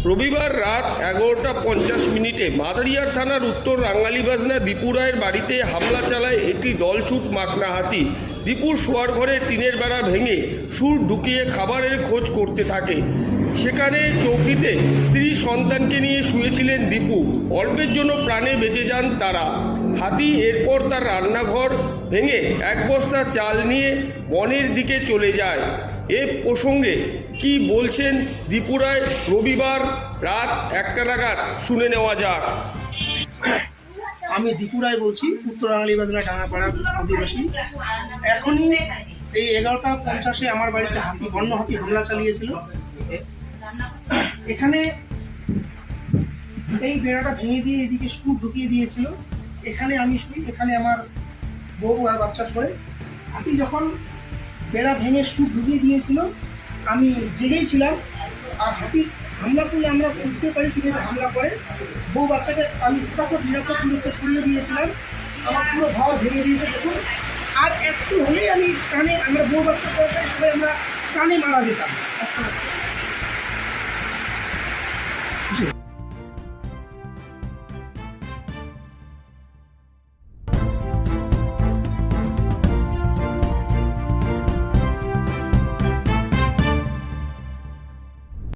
রবিবার রাত এগারোটা পঞ্চাশ মিনিটে মাদারিয়ার থানার উত্তর রাঙ্গালিবাজনা দীপু রায়ের বাড়িতে হামলা চালায় একটি দলছুট মাকনা হাতি দীপুর শোয়ার ঘরে টিনের বেড়া ভেঙে সুর ঢুকিয়ে খাবারের খোঁজ করতে থাকে। সেখানে চৌকিতে স্ত্রী সন্তানকে নিয়ে শুয়েছিলেন দীপু। অল্পের জন্য প্রাণে বেঁচে যান তারা। হাতি এরপর তার রান্নাঘর ভেঙে এক বস্তা চাল নিয়ে বনের দিকে চলে যায়। এ প্রসঙ্গে কি বলছেন দীপুরায়? রবিবার রাত একটা নাগাদ শুনে নেওয়া যাক। আমি দীপু বলছি, উত্তর আঙালিবাজনা ডাঙ্গাপাড়ার অধিবাসী এখনই এই এগারোটা পঞ্চাশে আমার বাড়িতে হাতি, বন্য হাতি হামলা চালিয়েছিল। এখানে এই বেড়াটা ভেঙে দিয়ে এদিকে সুর ঢুকিয়ে দিয়েছিল। এখানে আমি শুই, এখানে আমার বউ আর বাচ্চা শোয় হাতি যখন বেড়া ভেঙে সুর ঢুকিয়ে দিয়েছিল, আমি জেগেই ছিলাম। আর হাতি হামলা করলে আমরা বুঝতে পারি কীভাবে হামলা করে। বউ বাচ্চাকে আমি ফটাফট নিরাপদ দূরত্ব সরিয়ে দিয়েছিলাম। আমার পুরো ঘর ভেঙে দিয়েছে, দেখুন। আর একটু হলেই আমি প্রাণে, আমরা বউ বাচ্চা সবাই আমরা প্রাণে মারা যেতাম।